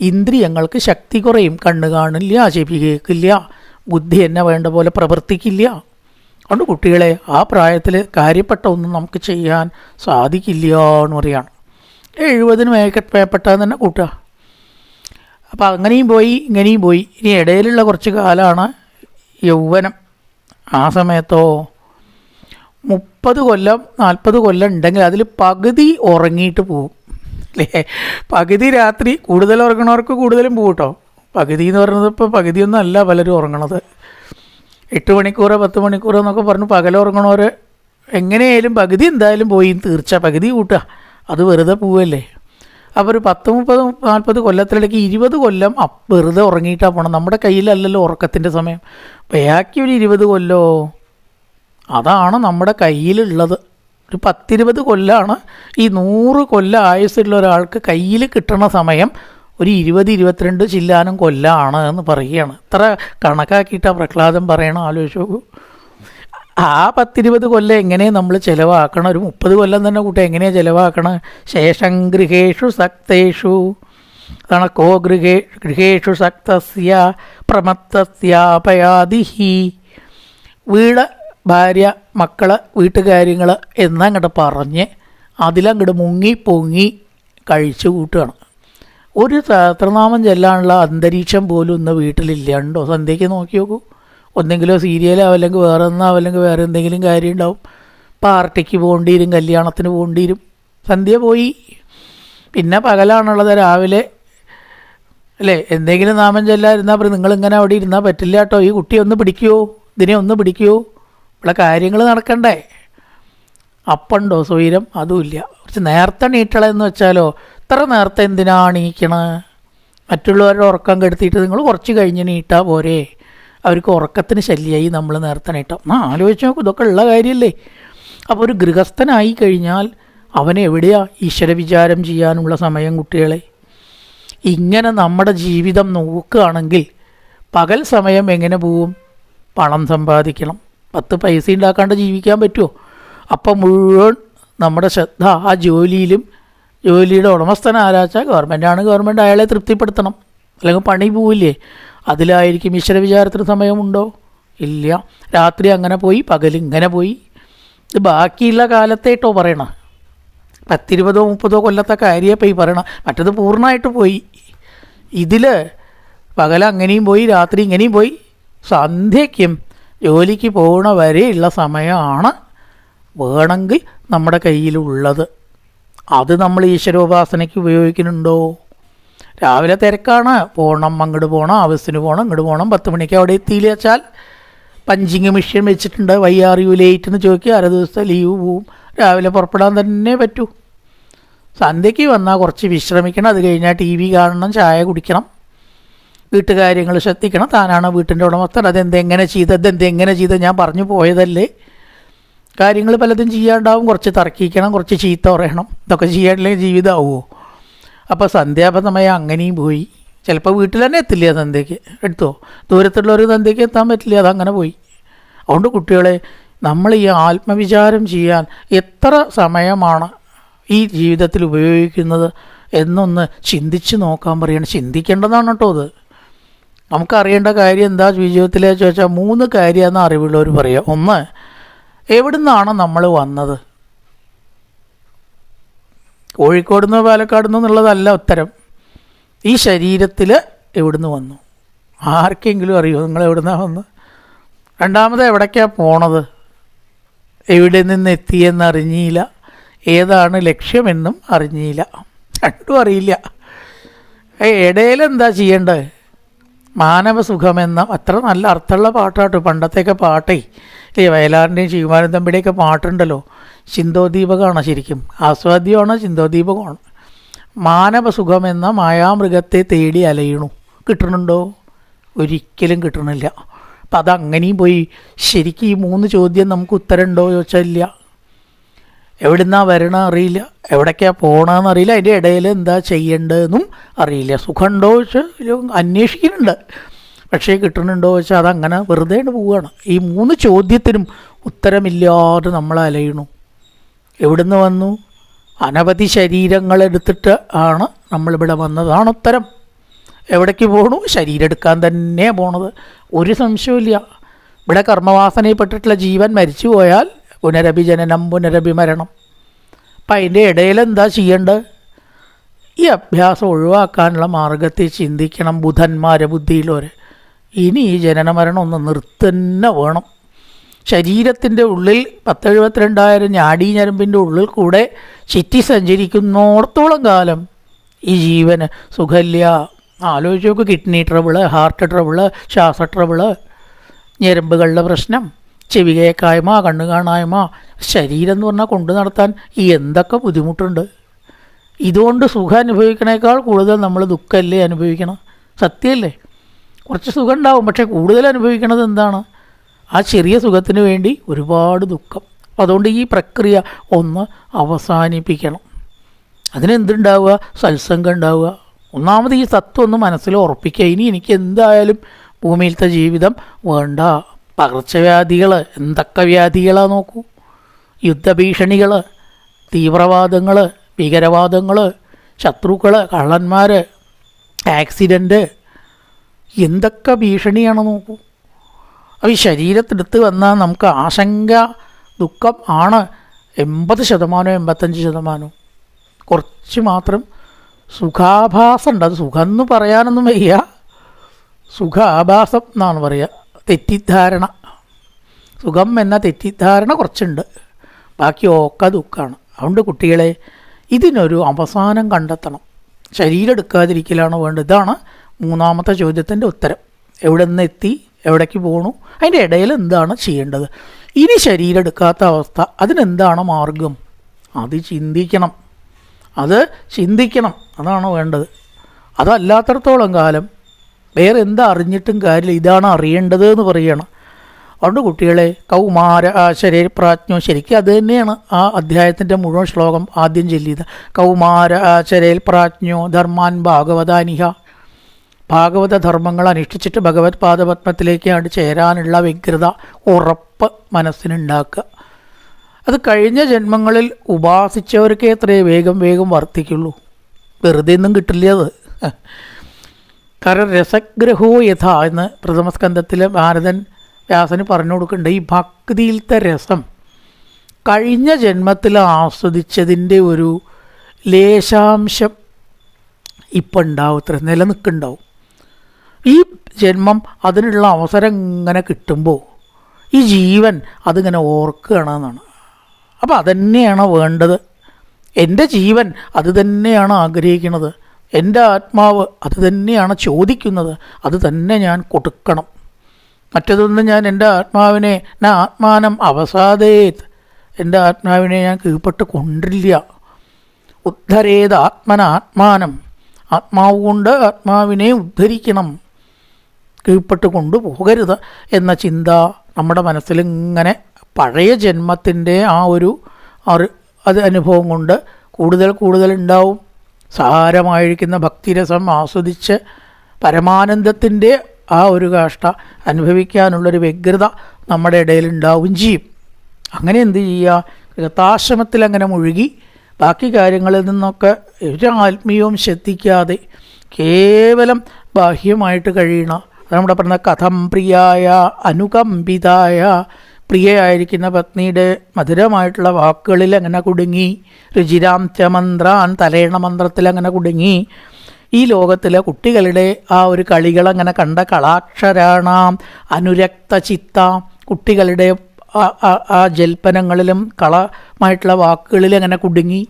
ഇന്ദ്രിയങ്ങൾക്ക് ശക്തി കുറയും. കണ്ണ് കാണില്ല ചെവി കേൾക്കില്ല ബുദ്ധി എന്നെ വേണ്ട പോലെ പ്രവർത്തിക്കില്ല. അതുകൊണ്ട് കുട്ടികളെ ആ പ്രായത്തിൽ കാര്യപ്പെട്ട ഒന്നും നമുക്ക് ചെയ്യാൻ സാധിക്കില്ല എന്ന് പറയാണ്. എഴുപതിന് മേക്കപ്പെട്ടാൽ തന്നെ കൂട്ടുക. അപ്പോൾ അങ്ങനെയും പോയി ഇങ്ങനെയും പോയി. ഇനി ഇടയിലുള്ള കുറച്ച് കാലമാണ് യൗവനം. ആ സമയത്തോ മുപ്പത് കൊല്ലം നാൽപ്പത് കൊല്ലം ഉണ്ടെങ്കിൽ അതിൽ പകുതി ഉറങ്ങിയിട്ട് പോവും. അല്ലേ? പകുതി രാത്രി കൂടുതൽ ഉറങ്ങണവർക്ക് കൂടുതലും പോകും കേട്ടോ പകുതി എന്ന് പറയുന്നത് ഇപ്പോൾ പകുതിയൊന്നും അല്ല പലരും ഉറങ്ങണത്. എട്ട് മണിക്കൂറോ പത്ത് മണിക്കൂറോ എന്നൊക്കെ പറഞ്ഞ് പകലുറങ്ങണവർ എങ്ങനെയായാലും പകുതി എന്തായാലും പോയി തീർച്ച. പകുതി കൂട്ടുക അത് വെറുതെ പോവല്ലേ? അപ്പോൾ ഒരു പത്ത് മുപ്പത് നാൽപ്പത് കൊല്ലത്തിലിടയ്ക്ക് ഇരുപത് കൊല്ലം വെറുതെ ഉറങ്ങിയിട്ടാണ് പോകണം നമ്മുടെ കയ്യിലല്ലല്ലോ ഉറക്കത്തിന്റെ സമയം. ബാക്കി ഒരു ഇരുപത് കൊല്ലോ? അതാണ് നമ്മുടെ കയ്യിലുള്ളത്. ഒരു പത്തിരുപത് കൊല്ലമാണ് ഈ നൂറ് കൊല്ലം ആയുസ്സുള്ള ഒരാൾക്ക് കയ്യിൽ കിട്ടണ സമയം ഒരു ഇരുപത് ഇരുപത്തിരണ്ട് ചില്ലാനും കൊല്ലാണ് എന്ന് പറയുകയാണ്. ഇത്ര കണക്കാക്കിയിട്ടാണ് പ്രഹ്ലാദം പറയണം ആലോചിച്ച് നോക്കൂ. ആ പത്തിരുപത് കൊല്ലം എങ്ങനെ നമ്മൾ ചിലവാക്കണം? ഒരു മുപ്പത് കൊല്ലം തന്നെ കൂട്ടി എങ്ങനെയാണ് ചിലവാക്കണം? ശേഷം ഗൃഹേഷു സക്തേഷു. അതാണ് കോ ഗൃഹേ ഗൃഹേഷു സക്തസ്യ പ്രമത്തസ്യാപയാദിഹി. വീട് ഭാര്യ മക്കൾ വീട്ടുകാര്യങ്ങൾ എന്നങ്ങോട്ട് പറഞ്ഞ് അതിലങ്ങോട്ട് മുങ്ങി പൊങ്ങി കഴിച്ചു കൂട്ടുകയാണ്. ഒരു സഹസ്രനാമം ചെല്ലാനുള്ള അന്തരീക്ഷം പോലും ഇന്ന് വീട്ടിലില്ലാണ്ടോ? സന്ധ്യയ്ക്ക് നോക്കി നോക്കൂ. ഒന്നെങ്കിലോ സീരിയലാവും അല്ലെങ്കിൽ വേറെ ഒന്നാവും അല്ലെങ്കിൽ വേറെ എന്തെങ്കിലും കാര്യം ഉണ്ടാവും പാർട്ടിക്ക് പോകേണ്ടിയിരും കല്യാണത്തിന് പോകേണ്ടിയിരും സന്ധ്യ പോയി. പിന്നെ പകലാണുള്ളത് രാവിലെ. അല്ലേ? എന്തെങ്കിലും നാമം ചെല്ലാതിരുന്നാൽ പറയും നിങ്ങളിങ്ങനെ അവിടെ ഇരുന്നാൽ പറ്റില്ല കേട്ടോ ഈ കുട്ടിയെ ഒന്ന് പിടിക്കുമോ ഇതിനെ ഒന്ന് പിടിക്കുമോ ഇവിടെ കാര്യങ്ങൾ നടക്കണ്ടേ? അപ്പുണ്ടോ സ്വൈരം? അതുമില്ല. കുറച്ച് നേരത്തെ നീട്ടളെന്ന് വെച്ചാലോ ഇത്ര നേരത്തെ എന്തിനാ നീക്കണത് മറ്റുള്ളവരുടെ ഉറക്കം കെടുത്തിയിട്ട് നിങ്ങൾ കുറച്ച് കഴിഞ്ഞ് നീട്ടാ പോരെ. അവർക്ക് ഉറക്കത്തിന് ശല്യമായി നമ്മൾ നേരത്തെ നീട്ടാം. ആ ആലോചിച്ച് നോക്കും ഇതൊക്കെ ഉള്ള കാര്യമല്ലേ അപ്പോൾ ഒരു ഗൃഹസ്ഥനായി കഴിഞ്ഞാൽ അവനെവിടെയാ ഈശ്വര വിചാരം ചെയ്യാനുള്ള സമയം കുട്ടികളെ? ഇങ്ങനെ നമ്മുടെ ജീവിതം നോക്കുകയാണെങ്കിൽ പകൽ സമയം എങ്ങനെ പോവും? പണം സമ്പാദിക്കണം. പത്ത് പൈസ ഉണ്ടാക്കാണ്ട് ജീവിക്കാൻ പറ്റുമോ അപ്പം മുഴുവൻ നമ്മുടെ ശ്രദ്ധ ആ ജോലിയിലും ജോലിയുടെ ഉടമസ്ഥൻ ആരാച്ചാൽ ഗവൺമെന്റാണ് ഗവൺമെന്റ് അയാളെ തൃപ്തിപ്പെടുത്തണം. അല്ലെങ്കിൽ പണി പോവില്ലേ? അതിലായിരിക്കും ഈശ്വര വിചാരത്തിന് സമയമുണ്ടോ? ഇല്ല. രാത്രി അങ്ങനെ പോയി പകൽ ഇങ്ങനെ പോയി. ഇത് ബാക്കിയുള്ള കാലത്തേട്ടോ പറയണം. പത്തിരുപതോ മുപ്പതോ കൊല്ലത്തെ കാര്യമേ പോയി പറയണം. മറ്റത് പൂർണമായിട്ട് പോയി. ഇതിൽ പകൽ അങ്ങനെയും പോയി രാത്രി ഇങ്ങനെയും പോയി. സന്ധ്യയ്ക്കും ജോലിക്ക് പോകണ വരെയുള്ള സമയമാണ് വേണമെങ്കിൽ നമ്മുടെ കയ്യിലുള്ളത്. അത് നമ്മൾ ഈശ്വരോപാസനയ്ക്ക് ഉപയോഗിക്കുന്നുണ്ടോ? രാവിലെ തിരക്കാണ്. പോകണം അങ്ങോട്ട് പോകണം ആവശ്യത്തിന് പോകണം ഇങ്ങോട്ട് പോകണം പത്ത് മണിക്ക് അവിടെ എത്തിയില്ല വെച്ചാൽ പഞ്ചിങ് മെഷീൻ വെച്ചിട്ടുണ്ട്. വൈ ആർ യു ലേറ്റ് എന്ന് ചോദിക്കുക. അര ദിവസത്തെ ലീവ് പോവും. രാവിലെ പുറപ്പെടാൻ തന്നെ പറ്റൂ. സന്ധ്യയ്ക്ക് വന്നാൽ കുറച്ച് വിശ്രമിക്കണം. അത് കഴിഞ്ഞാൽ ടി വി കാണണം ചായ കുടിക്കണം. വീട്ടുകാര്യങ്ങൾ ശ്രദ്ധിക്കണം. താനാണ് വീട്ടിന്റെ ഉടമസ്ഥൻ അതെന്തെങ്ങനെ ചെയ്ത് അതെന്തെങ്ങനെ ചെയ്ത്? ഞാൻ പറഞ്ഞു പോയതല്ലേ. കാര്യങ്ങൾ പലതും ചെയ്യാണ്ടാവും. കുറച്ച് തർക്കിക്കണം കുറച്ച് ചീത്ത പറയണം. ഇതൊക്കെ ചെയ്യാനില്ലെങ്കിൽ ജീവിതമാവുമോ അപ്പോൾ സന്ധ്യാപതമയം അങ്ങനെയും പോയി. ചിലപ്പോൾ വീട്ടിൽ തന്നെ എത്തില്ല തന്തയ്ക്ക് എടുത്തോ? ദൂരത്തുള്ള ഒരു സന്ധ്യയ്ക്ക് എത്താൻ പറ്റില്ല? അതങ്ങനെ പോയി. അതുകൊണ്ട് കുട്ടികളെ നമ്മൾ ഈ ആത്മവിചാരം ചെയ്യാൻ എത്ര സമയമാണ് ഈ ജീവിതത്തിൽ ഉപയോഗിക്കുന്നത് എന്നൊന്ന് ചിന്തിച്ച് നോക്കാൻ പറയണം. ചിന്തിക്കേണ്ടതാണ് കേട്ടോ അത്. നമുക്കറിയേണ്ട കാര്യം എന്താ? ജീവിതത്തിലെ ചോദിച്ചാൽ മൂന്ന് കാര്യമെന്ന് അറിവുള്ളവർ പറയുക ഒന്ന് എവിടുന്നാണ് നമ്മൾ വന്നത്? കോഴിക്കോട് നിന്ന് പാലക്കാട് നിന്നുള്ളതല്ല ഉത്തരം. ഈ ശരീരത്തിൽ എവിടുന്ന് വന്നു? ആർക്കെങ്കിലും അറിയോ നിങ്ങൾ എവിടുന്നാണ് വന്ന് രണ്ടാമത് എവിടേക്കാണ് പോണത്? എവിടെ നിന്ന് എത്തിയെന്ന് അറിഞ്ഞില്ല. ഏതാണ് ലക്ഷ്യമെന്നും അറിഞ്ഞില്ല. രണ്ടും അറിയില്ല. ഇടയിലെന്താ ചെയ്യേണ്ടത്? മാനവസുഖമെന്ന അത്ര നല്ല അർത്ഥമുള്ള പാട്ടാട്ടോ. പണ്ടത്തെയൊക്കെ പാട്ടേ ഈ വയലാറിന്റെയും ശിവമാനം തമ്പിയുടെയൊക്കെ പാട്ടുണ്ടല്ലോ. ചിന്തോദീപകമാണ് ശരിക്കും? ആസ്വാദ്യമാണ് ചിന്തോദീപകമാണ്? മാനവസുഖമെന്ന മായാമൃഗത്തെ തേടി അലയണു. കിട്ടണുണ്ടോ? ഒരിക്കലും കിട്ടണില്ല. അപ്പം അതങ്ങനെയും പോയി ശരിക്കും ഈ മൂന്ന് ചോദ്യം നമുക്ക് ഉത്തരമുണ്ടോ ചോദിച്ചാൽ ഇല്ല. എവിടുന്നാ വരണ അറിയില്ല. എവിടേക്കാണ് പോകണമെന്ന് അറിയില്ല. അതിന്റെ ഇടയിൽ എന്താ ചെയ്യേണ്ടതെന്നും അറിയില്ല. സുഖമുണ്ടോ ചോദിച്ചാൽ അന്വേഷിക്കുന്നുണ്ട്. പക്ഷേ കിട്ടുന്നുണ്ടോ വെച്ചാൽ അതങ്ങനെ വെറുതെ പോവുകയാണ്. ഈ മൂന്ന് ചോദ്യത്തിനും ഉത്തരമില്ലാതെ നമ്മൾ അലയണു എവിടുന്ന് വന്നു? അനവധി ശരീരങ്ങളെടുത്തിട്ട് ആണ് നമ്മളിവിടെ വന്നതാണ് ഉത്തരം. എവിടേക്ക് പോകണു ശരീരം എടുക്കാൻ തന്നെ പോണത്. ഒരു സംശയമില്ല ഇവിടെ കർമ്മവാസനയിൽപ്പെട്ടിട്ടുള്ള ജീവൻ മരിച്ചു പോയാൽ പുനരഭി ജനനം പുനരഭി മരണം. അപ്പം അതിന്റെ ഇടയിൽ എന്താ ചെയ്യേണ്ടത്? ഈ അഭ്യാസം ഒഴിവാക്കാനുള്ള മാർഗത്തിൽ ചിന്തിക്കണം ബുധന്മാരെ ബുദ്ധിയിലോരെ ഇനി ഈ ജനന മരണം ഒന്ന് നിർത്തന്നെ വേണം. ശരീരത്തിന്റെ ഉള്ളിൽ പത്തെഴുപത്തിരണ്ടായിരം ഞാടി ഞരമ്പിന്റെ ഉള്ളിൽ കൂടെ ചിറ്റി സഞ്ചരിക്കുന്നോടത്തോളം കാലം ഈ ജീവന് സുഖല്യ ആലോചിച്ച് നോക്ക് കിഡ്നി ട്രബിൾ ഹാർട്ട് ട്രബിൾ ശ്വാസ ട്രബിൾ ഞരമ്പുകളുടെ പ്രശ്നം. ചെവി കേക്കായ്മ കണ്ണു കാണായ്മ ശരീരം എന്ന് പറഞ്ഞാൽ കൊണ്ടു നടത്താൻ എന്തൊക്കെ ബുദ്ധിമുട്ടുണ്ട്? ഇതുകൊണ്ട് സുഖം അനുഭവിക്കണേക്കാൾ കൂടുതൽ നമ്മൾ ദുഃഖമല്ലേ അനുഭവിക്കണം? സത്യമല്ലേ? കുറച്ച് സുഖം ഉണ്ടാവും പക്ഷേ കൂടുതൽ അനുഭവിക്കണത് എന്താണ്? ആ ചെറിയ സുഖത്തിന് വേണ്ടി ഒരുപാട് ദുഃഖം. അതുകൊണ്ട് ഈ പ്രക്രിയ ഒന്ന് അവസാനിപ്പിക്കണം. അതിനെന്തുണ്ടാവുക? സത്സംഗം ഉണ്ടാവുക. ഒന്നാമത് ഈ തത്വം ഒന്ന് മനസ്സിൽ ഉറപ്പിക്കുക. ഇനി എനിക്ക് എന്തായാലും ഭൂമിയിലത്തെ ജീവിതം വേണ്ട. പകർച്ചവ്യാധികൾ എന്തൊക്കെ വ്യാധികളാണ് നോക്കൂ? യുദ്ധഭീഷണികൾ തീവ്രവാദങ്ങൾ ഭീകരവാദങ്ങൾ ശത്രുക്കൾ കള്ളന്മാർ ആക്സിഡന്റ് എന്തൊക്കെ ഭീഷണിയാണ് നോക്കൂ? അപ്പോൾ ഈ ശരീരത്തിനടുത്ത് വന്നാൽ നമുക്ക് ആശങ്ക ദുഃഖം ആണ് എൺപത് ശതമാനവും എൺപത്തഞ്ച് ശതമാനവും. കുറച്ച് മാത്രം സുഖാഭാസം ഉണ്ട് അത് സുഖം എന്ന് പറയാനൊന്നും വയ്യ. സുഖാഭാസം എന്നാണ് പറയുക തെറ്റിദ്ധാരണ. സുഖം എന്ന തെറ്റിദ്ധാരണ കുറച്ചുണ്ട്. ബാക്കി ഒക്കെ ദുഃഖമാണ് അതുകൊണ്ട് കുട്ടികളെ ഇതിനൊരു അവസാനം കണ്ടെത്തണം. ശരീരം എടുക്കാതിരിക്കലാണ് വേണ്ടത്. ഇതാണ് മൂന്നാമത്തെ ചോദ്യത്തിന്റെ ഉത്തരം. എവിടെ നിന്ന് എത്തി എവിടേക്ക് പോകണു അതിന്റെ ഇടയിൽ എന്താണ് ചെയ്യേണ്ടത്? ഇനി ശരീരം എടുക്കാത്ത അവസ്ഥ അതിനെന്താണ് മാർഗം? അത് ചിന്തിക്കണം. അത് ചിന്തിക്കണം. അതാണ് വേണ്ടത്. അതല്ലാത്തടത്തോളം കാലം വേറെ എന്താ അറിഞ്ഞിട്ടും കാര്യമില്ല. ഇതാണ് അറിയേണ്ടത് എന്ന് പറയണം. അതുകൊണ്ട് കുട്ടികളെ കൗമാര ശരീര പ്രാജ്ഞോ ശരിക്കും അത് തന്നെയാണ് ആ അധ്യായത്തിന്റെ മുഴുവൻ ശ്ലോകം ആദ്യം ചൊല്ലിയത്. കൗമാര ശരീര പ്രാജ്ഞോ ധർമാൻ ഭാഗവതാനിഹ. ഭാഗവത ധർമ്മങ്ങൾ അനുഷ്ഠിച്ചിട്ട് ഭഗവത് പാദപത്മത്തിലേക്കാണ് ചേരാനുള്ള വ്യഗ്രത ഉറപ്പ് മനസ്സിനുണ്ടാക്കുക. അത് കഴിഞ്ഞ ജന്മങ്ങളിൽ ഉപാസിച്ചവർക്കേ അത്രേ വേഗം വേഗം വർദ്ധിക്കുള്ളൂ. വെറുതെ ഒന്നും കിട്ടില്ല അത്. കാരണം രസഗ്രഹോ യഥ എന്ന് പ്രഥമസ്കന്ധത്തിൽ ഭാരതൻ വ്യാസന് പറഞ്ഞു കൊടുക്കേണ്ട ഈ ഭക്തിയിലത്തെ രസം കഴിഞ്ഞ ജന്മത്തിൽ ആസ്വദിച്ചതിന്റെ ഒരു ലേശാംശം ഇപ്പം ഉണ്ടാവും. ഇത്ര നിലനിൽക്കുന്നുണ്ടാവും. ഈ ജന്മം അതിനുള്ള അവസരം ഇങ്ങനെ കിട്ടുമ്പോൾ ഈ ജീവൻ അതിങ്ങനെ ഓർക്കുകയാണെന്നാണ് അപ്പോൾ അതന്നെയാണ് വേണ്ടത്. എന്റെ ജീവൻ അത് തന്നെയാണ് ആഗ്രഹിക്കുന്നത്. എന്റെ ആത്മാവ് അത് തന്നെയാണ് ചോദിക്കുന്നത്. അത് തന്നെ ഞാൻ കൊടുക്കണം. മറ്റതൊന്നും ഞാൻ എന്റെ ആത്മാവിനെ ഞാൻ ആത്മാനം അവസാദേത്. എന്റെ ആത്മാവിനെ ഞാൻ കീഴ്പ്പെട്ട് കൊണ്ടില്ല. ഉദ്ധരേത് ആത്മന ആത്മാനം. ആത്മാവ് കൊണ്ട് ആത്മാവിനെ ഉദ്ധരിക്കണം. കീഴ്പ്പെട്ട് കൊണ്ടുപോകരുത് എന്ന ചിന്ത നമ്മുടെ മനസ്സിലിങ്ങനെ പഴയ ജന്മത്തിന്റെ ആ ഒരു അത് അനുഭവം കൊണ്ട് കൂടുതൽ കൂടുതൽ ഉണ്ടാവും. സാരമായിരിക്കുന്ന ഭക്തിരസം ആസ്വദിച്ച് പരമാനന്ദത്തിന്റെ ആ ഒരു കാഷ്ട അനുഭവിക്കാനുള്ളൊരു വ്യഗ്രത നമ്മുടെ ഇടയിൽ ഉണ്ടാവും ചെയ്യും. അങ്ങനെ എന്ത് ചെയ്യുക? കൃതാശ്രമത്തിൽ അങ്ങനെ മുഴുകി ബാക്കി കാര്യങ്ങളിൽ നിന്നൊക്കെ ഒരു ആത്മീയവും ശ്രദ്ധിക്കാതെ കേവലം ബാഹ്യമായിട്ട് കഴിയണം നമ്മുടെ പറഞ്ഞ കഥം പ്രിയായ അനുകമ്പിതായ പ്രിയയായിരിക്കുന്ന പത്നിയുടെ മധുരമായിട്ടുള്ള വാക്കുകളിൽ അങ്ങനെ കുടുങ്ങി രുചിരാം ചമന്ത്രാൻ തലേണ മന്ത്രത്തിൽ അങ്ങനെ കുടുങ്ങി ഈ ലോകത്തിലെ കുട്ടികളുടെ ആ ഒരു കളികൾ അങ്ങനെ കണ്ട കളാക്ഷരാണാം അനുരക്ത ചിത്ത കുട്ടികളുടെ ആ ജൽപ്പനങ്ങളിലും കളമായിട്ടുള്ള വാക്കുകളിൽ അങ്ങനെ കുടുങ്ങി.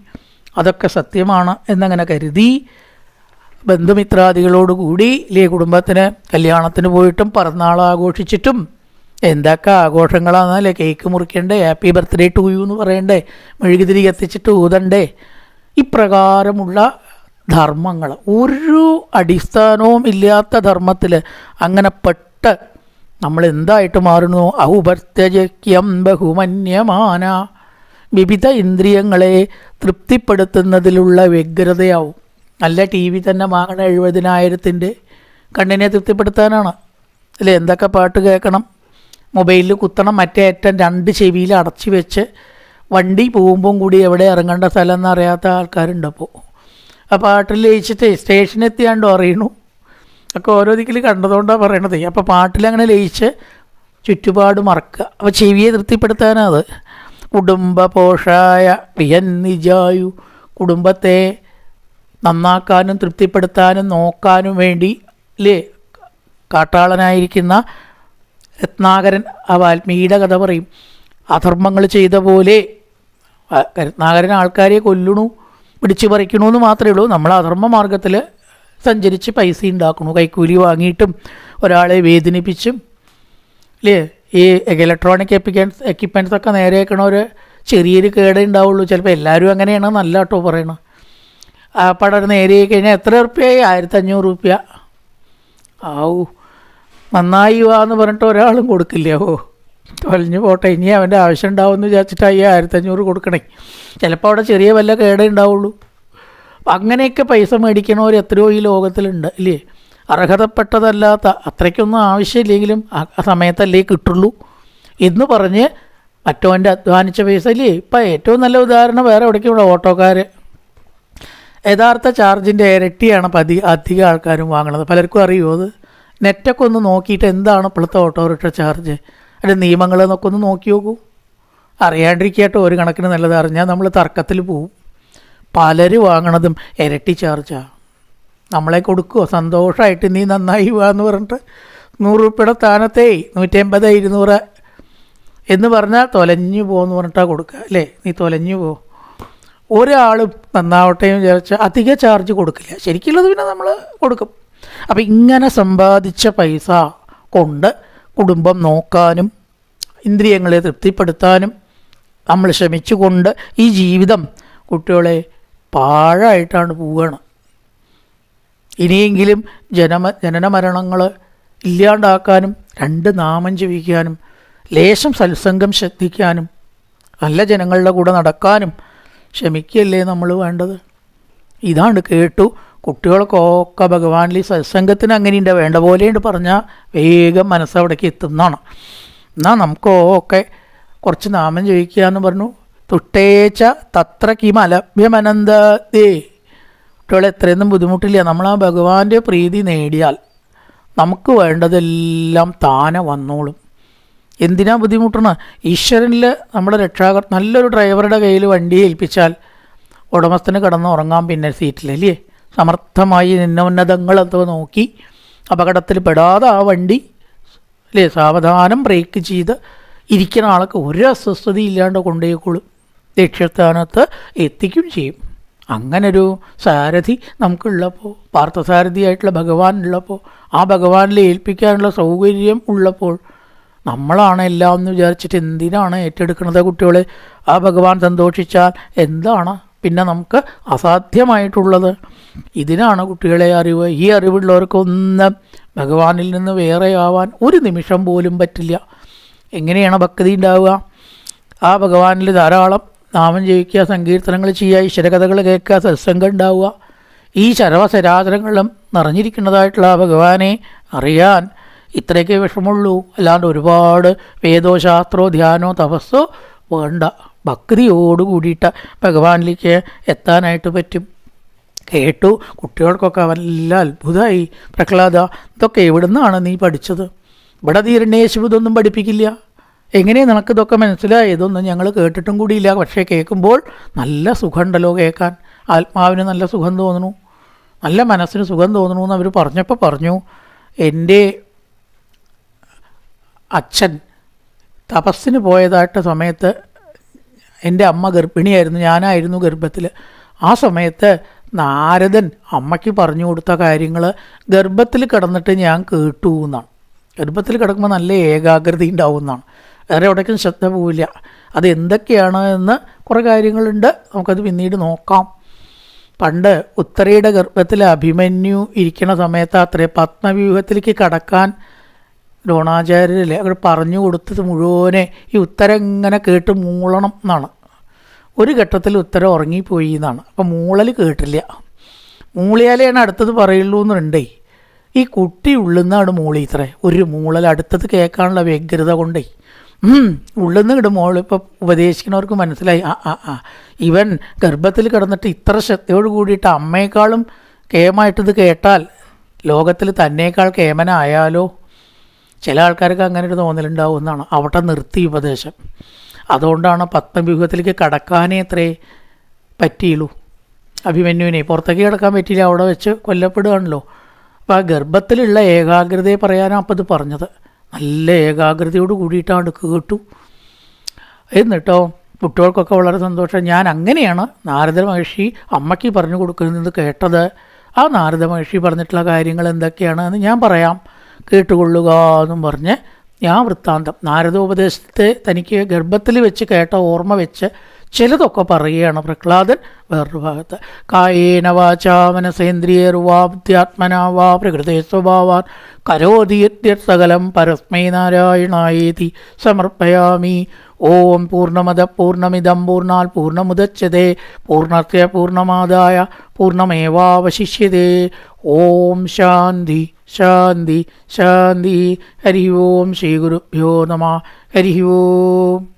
അതൊക്കെ സത്യമാണ് എന്നങ്ങനെ കരുതി ബന്ധുമിത്രാദികളോടുകൂടി ഇല്ലേ കുടുംബത്തിന് കല്യാണത്തിന് പോയിട്ടും പിറന്നാൾ ആഘോഷിച്ചിട്ടും എന്തൊക്കെ ആഘോഷങ്ങളാണെന്നല്ലേ കേക്ക് മുറിക്കണ്ടേ? ഹാപ്പി ബർത്ത്ഡേ ടു യു എന്ന് പറയണ്ടേ? മെഴുകുതിരി കത്തിച്ചിട്ട് ഊതണ്ടേ? ഇപ്രകാരമുള്ള ധർമ്മങ്ങൾ. ഒരു അടിസ്ഥാനവും ഇല്ലാത്ത ധർമ്മത്തിൽ അങ്ങനെ പെട്ട് നമ്മൾ എന്തായിട്ട് മാറുന്നു? ഔപത്യജക്യം ബഹുമന്യമാന. വിവിധ ഇന്ദ്രിയങ്ങളെ തൃപ്തിപ്പെടുത്തുന്നതിലുള്ള വ്യഗ്രതയാവും. നല്ല ടി വി തന്നെ വാങ്ങണ എഴുപതിനായിരത്തിന്റെ കണ്ണിനെ തൃപ്തിപ്പെടുത്താനാണ്. അല്ലേ? എന്തൊക്കെ പാട്ട് കേൾക്കണം? മൊബൈലിൽ കുത്തണം. മറ്റേ അറ്റം രണ്ട് ചെവിയിൽ അടച്ചു വെച്ച് വണ്ടി പോകുമ്പം കൂടി എവിടെ ഇറങ്ങേണ്ട സ്ഥലം എന്നറിയാത്ത ആൾക്കാരുണ്ട് അപ്പോൾ ആ പാട്ടിൽ ലയിച്ചിട്ട് സ്റ്റേഷനെത്തിയാണ്ടോ അറിയണു ഒക്കെ ഓരോ ദിക്കിൽ കണ്ടതുകൊണ്ടാണ് പറയണത്. അപ്പോൾ പാട്ടിലങ്ങനെ ലയിച്ച് ചുറ്റുപാട് മറക്കുക. അപ്പോൾ ചെവിയെ തൃപ്തിപ്പെടുത്താനത് കുടുംബ പോഷായ വിയന്നിജായു നിജായു. കുടുംബത്തെ നന്നാക്കാനും തൃപ്തിപ്പെടുത്താനും നോക്കാനും വേണ്ടി അല്ലേ കാട്ടാളനായിരിക്കുന്ന രത്നാകരൻ ആ വാൽമീകിയുടെ കഥ പറയും. അധർമ്മങ്ങൾ ചെയ്ത പോലെ രത്നാകരൻ ആൾക്കാരെ കൊല്ലണു പിടിച്ചു പറിക്കണു എന്ന് മാത്രമേ ഉള്ളൂ. നമ്മൾ അധർമ്മ മാർഗത്തിൽ സഞ്ചരിച്ച് പൈസ ഉണ്ടാക്കണു. കൈക്കൂലി വാങ്ങിയിട്ടും ഒരാളെ വേദനിപ്പിച്ചും അല്ലേ ഈ ഇലക്ട്രോണിക് എക്വിപ്മെന്റ്സ് എക്യുപ്മെന്റ്സ് ഒക്കെ നേരെയാക്കണ ഒരു ചെറിയൊരു കേടേ ഉണ്ടാവുള്ളൂ. ചിലപ്പോൾ എല്ലാവരും അങ്ങനെയാണ് നല്ല കേട്ടോ പറയണത് ആ പടം നേരെ കഴിഞ്ഞാൽ എത്ര റുപ്യയായി ആയിരത്തഞ്ഞൂറ് റുപ്യ ആവൂ നന്നായി വാ എന്ന് പറഞ്ഞിട്ട് ഒരാളും കൊടുക്കില്ല. ഓ തൊലഞ്ഞു പോട്ടെ. ഇനി അവന്റെ ആവശ്യം ഉണ്ടാവുമെന്ന് വിചാരിച്ചിട്ടായി ആയിരത്തഞ്ഞൂറ് കൊടുക്കണേ. ചിലപ്പോൾ അവിടെ ചെറിയ വല്ല കേടേ ഉണ്ടാവുള്ളൂ. അപ്പം അങ്ങനെയൊക്കെ പൈസ മേടിക്കണവർ എത്രയോ ഈ ലോകത്തിലുണ്ട് ഇല്ലേ? അർഹതപ്പെട്ടതല്ലാത്ത അത്രയ്ക്കൊന്നും ആവശ്യമില്ലെങ്കിലും ആ സമയത്തല്ലേ കിട്ടുള്ളൂ. എന്ന് പറഞ്ഞ് മറ്റവന്റെ അധ്വാനിച്ച പൈസ ഇല്ലേ? ഇപ്പം ഏറ്റവും നല്ല ഉദാഹരണം വേറെ എവിടേക്കും ഇവിടെ ഓട്ടോക്കാർ യഥാർത്ഥ ചാർജിന്റെ ഇരട്ടിയാണ് പതി അധികം ആൾക്കാരും വാങ്ങണത്. പലർക്കും അറിയുമോ അത്? നെറ്റൊക്കെ ഒന്ന് നോക്കിയിട്ട് എന്താണ് ഇപ്പോഴത്തെ ഓട്ടോറിക്ഷ ചാർജ്? അതിന്റെ നിയമങ്ങൾ എന്നൊക്കെ ഒന്ന് നോക്കി നോക്കൂ. അറിയാണ്ടിരിക്കട്ടോ ഒരു കണക്കിന് നല്ലത്. അറിഞ്ഞാൽ നമ്മൾ തർക്കത്തിൽ പോവും. പലരും വാങ്ങണതും ഇരട്ടി ചാർജാണ് നമ്മളെ കൊടുക്കുമോ സന്തോഷമായിട്ട് നീ നന്നായി വാ എന്ന് പറഞ്ഞിട്ട് നൂറ് രൂപയുടെ സ്ഥാനത്തെ നൂറ്റമ്പത് ഇരുന്നൂറ് എന്ന് പറഞ്ഞാൽ തൊലഞ്ഞു പോകുമെന്ന് പറഞ്ഞിട്ടാണ് കൊടുക്കുക അല്ലേ? നീ തൊലഞ്ഞു പോ. ഒരാളും നന്നാവട്ടെ എന്ന് വിചാരിച്ചാൽ അധിക ചാർജ് കൊടുക്കില്ല. ശരിക്കുള്ളത് പിന്നെ നമ്മൾ കൊടുക്കും. അപ്പം ഇങ്ങനെ സമ്പാദിച്ച പൈസ കൊണ്ട് കുടുംബം നോക്കാനും ഇന്ദ്രിയങ്ങളെ തൃപ്തിപ്പെടുത്താനും നമ്മൾ ശ്രമിച്ചുകൊണ്ട് ഈ ജീവിതം കുട്ടികളെ പാഴായിട്ടാണ് പോവുകയാണ്. ഇനിയെങ്കിലും ജനമ ജനന മരണങ്ങൾ ഇല്ലാണ്ടാക്കാനും രണ്ട് നാമം ജീവിക്കാനും ലേശം സത്സംഗം ശ്രദ്ധിക്കാനും നല്ല ജനങ്ങളുടെ കൂടെ നടക്കാനും ക്ഷമിക്കല്ലേ നമ്മൾ വേണ്ടത്? ഇതാണ് കേട്ടു കുട്ടികൾക്കൊക്കെ ഭഗവാനിൽ സത്സംഗത്തിന് അങ്ങനെയുണ്ട് വേണ്ട പോലെയുണ്ട് പറഞ്ഞാൽ വേഗം മനസ്സവിടേക്ക് എത്തുന്നതാണ്. എന്നാൽ നമുക്കൊക്കെ കുറച്ച് നാമം ചോദിക്കുക എന്ന് പറഞ്ഞു. തുട്ടേച്ച തത്ര ദേ കുട്ടികളെ എത്രയൊന്നും ബുദ്ധിമുട്ടില്ല. നമ്മൾ ആ ഭഗവാന്റെ പ്രീതി നേടിയാൽ നമുക്ക് വേണ്ടതെല്ലാം താനെ വന്നോളും. എന്തിനാ ബുദ്ധിമുട്ടണം? ഈശ്വരനിൽ നമ്മുടെ രക്ഷാകർ നല്ലൊരു ഡ്രൈവറുടെ കയ്യിൽ വണ്ടി ഏൽപ്പിച്ചാൽ ഉടമസ്ഥന് കിടന്ന് ഉറങ്ങാൻ പിന്നെ സീറ്റിലല്ലേ? സമർത്ഥമായി നിന്നോന്നതങ്ങളൊക്കെ നോക്കി അപകടത്തിൽ പെടാതെ ആ വണ്ടി അല്ലേ സാവധാനം ബ്രേക്ക് ചെയ്ത് ഇരിക്കുന്ന ആൾക്ക് ഒരു അസ്വസ്ഥതയില്ലാണ്ട് കൊണ്ടുപോയിക്കോളും. ലക്ഷ്യസ്ഥാനത്ത് എത്തിക്കും ചെയ്യും. അങ്ങനൊരു സാരഥി നമുക്കുള്ളപ്പോൾ പാർത്ഥസാരഥിയായിട്ടുള്ള ഭഗവാൻ ഉള്ളപ്പോൾ ആ ഭഗവാനിൽ ഏൽപ്പിക്കാനുള്ള സൗകര്യം ഉള്ളപ്പോൾ നമ്മളാണ് എല്ലാം എന്ന് വിചാരിച്ചിട്ട് എന്തിനാണ് ഏറ്റെടുക്കുന്നത് കുട്ടികളെ? ആ ഭഗവാൻ സന്തോഷിച്ചാൽ എന്താണ്? പിന്നെ നമുക്ക് അസാധ്യമായിട്ടുള്ളത്? ഇതിനാണ് കുട്ടികളെ അറിവ്. ഈ അറിവുള്ളവർക്കൊന്ന് ഭഗവാനിൽ നിന്ന് വേറെയാവാൻ ഒരു നിമിഷം പോലും പറ്റില്ല. എങ്ങനെയാണ് ഭക്തി ഉണ്ടാവുക? ആ ഭഗവാനിൽ ധാരാളം നാമം ജയിക്കുക സങ്കീർത്തനങ്ങൾ ചെയ്യുക ഈശ്വരകഥകൾ കേൾക്കുക സത്സംഗം ഉണ്ടാവുക. ഈ ശരവസരാചരങ്ങളിലും നിറഞ്ഞിരിക്കുന്നതായിട്ടുള്ള ആ ഭഗവാനെ അറിയാൻ ഇത്രയൊക്കെ വിഷമുള്ളൂ അല്ലാണ്ട് ഒരുപാട് വേദോ ശാസ്ത്രോ ധ്യാനോ തപസ്സോ വേണ്ട. ഭക്തിയോട് കൂടിയിട്ട് ഭഗവാനിലേക്ക് എത്താനായിട്ട് പറ്റും. കേട്ടു. കുട്ടികൾക്കൊക്കെ വല്ല അത്ഭുതമായി പ്രഹ്ലാദ ഇതൊക്കെ എവിടുന്നാണ് നീ പഠിച്ചത്? ഇവിടെ ധീരണ്യേശു ഇതൊന്നും പഠിപ്പിക്കില്ല. എങ്ങനെ നിനക്കിതൊക്കെ മനസ്സിലായതൊന്നും ഞങ്ങൾ കേട്ടിട്ടും കൂടിയില്ല. പക്ഷേ കേൾക്കുമ്പോൾ നല്ല സുഖമുണ്ടല്ലോ കേൾക്കാൻ. ആത്മാവിന് നല്ല സുഖം തോന്നുന്നു. നല്ല മനസ്സിന് സുഖം തോന്നുന്നു എന്ന് അവർ പറഞ്ഞപ്പോൾ പറഞ്ഞു എന്റെ അച്ഛൻ തപസ്സിന് പോയതായിട്ട് സമയത്ത് എന്റെ അമ്മ ഗർഭിണിയായിരുന്നു. ഞാനായിരുന്നു ഗർഭത്തിൽ ആ സമയത്ത് നാരദൻ അമ്മയ്ക്ക് പറഞ്ഞു കൊടുത്ത കാര്യങ്ങൾ ഗർഭത്തിൽ കിടന്നിട്ട് ഞാൻ കേട്ടു എന്നാണ്. ഗർഭത്തിൽ കിടക്കുമ്പോൾ നല്ല ഏകാഗ്രത ഉണ്ടാവും എന്നാണ് വേറെ എവിടേക്കും ശ്രദ്ധ പോവില്ല. അത് എന്തൊക്കെയാണ് എന്ന് കുറേ കാര്യങ്ങളുണ്ട്. നമുക്കത് പിന്നീട് നോക്കാം. പണ്ട് ഉത്തരയുടെ ഗർഭത്തിൽ അഭിമന്യു ഇരിക്കുന്ന സമയത്ത് അത്രേ പത്മവ്യൂഹത്തിലേക്ക് കടക്കാൻ ദ്രോണാചാര്യരല്ലേ? അവർ പറഞ്ഞു കൊടുത്തത് മുഴുവനെ ഈ ഉത്തരം ഇങ്ങനെ കേട്ട് മൂളണം എന്നാണ്. ഒരു ഘട്ടത്തിൽ ഉത്തരം ഉറങ്ങിപ്പോയി എന്നാണ്. അപ്പം മൂളൽ കേട്ടില്ല. മൂളിയാലെയാണ് അടുത്തത് പറയുള്ളൂ എന്നുണ്ടേ ഈ കുട്ടി ഉള്ളുന്നാണ് മൂളി ഇത്രേ. ഒരു മൂളൽ അടുത്തത് കേൾക്കാനുള്ള വ്യഗ്രത കൊണ്ടേ. ഉള്ളുന്ന് ഇടും മോളിപ്പോൾ ഉപദേശിക്കുന്നവർക്ക് മനസ്സിലായി. ആ ആ ആ. ഇവൻ ഗർഭത്തിൽ കിടന്നിട്ട് ഇത്ര ശ്രദ്ധയോട് കൂടിയിട്ട് അമ്മയെക്കാളും കേമായിട്ടിത് കേട്ടാൽ ലോകത്തിൽ തന്നേക്കാൾ കേമനായാലോ? ചില ആൾക്കാർക്ക് അങ്ങനെ ഒരു തോന്നലുണ്ടാവും എന്നാണ്. അവിടെ നിർത്തി ഉപദേശം. അതുകൊണ്ടാണ് പത്മവ്യൂഹത്തിലേക്ക് കടക്കാനേ അത്രേ പറ്റിയുള്ളൂ. അഭിമന്യുവിനെ പുറത്തേക്ക് കിടക്കാൻ പറ്റിയില്ല. അവിടെ വെച്ച് കൊല്ലപ്പെടുകയാണല്ലോ. അപ്പോൾ ആ ഗർഭത്തിലുള്ള ഏകാഗ്രതയെ പറയാനാണ് അപ്പം ഇത് പറഞ്ഞത്. നല്ല ഏകാഗ്രതയോട് കൂടിയിട്ടാണ് കേട്ടു. എന്നിട്ടോ കുട്ടികൾക്കൊക്കെ വളരെ സന്തോഷം. ഞാൻ അങ്ങനെയാണ് നാരദ മഹർഷി അമ്മയ്ക്ക് പറഞ്ഞു കൊടുക്കുന്നത് കേട്ടത്. ആ നാരദ മഹർഷി പറഞ്ഞിട്ടുള്ള കാര്യങ്ങൾ എന്തൊക്കെയാണ് എന്ന് ഞാൻ പറയാം. കേട്ടുകൊള്ളുക എന്നും പറഞ്ഞ് ഞാൻ വൃത്താന്തം. നാരദോപദേശത്തെ തനിക്ക് ഗർഭത്തിൽ വെച്ച് കേട്ട ഓർമ്മ വെച്ച് ചിലതൊക്കെ പറയുകയാണ് പ്രഹ്ലാദൻ വേറൊരു ഭാഗത്ത്. കായേന വാചാ മനസേന്ദ്രിയർവാ പ്രകൃതി വാ പ്രകൃതേ സ്വഭാവാൻ കരോതി യദ്യത് സകലം പരസ്മൈ നാരായണായേതി സമർപ്പയാമി. ഓം പൂർണമത പൂർണമിദം പൂർണാൽ പൂർണമുദച്ഛതേ പൂർണസ്യ പൂർണമാദായ പൂർണമേവാവശിഷ്യതേ ഓം ശാന്തി ശാന്തി ശാന്തി. ഹരി ഓം ശ്രീ ഗുരുഭ്യോ നമ. ഹരി ഓം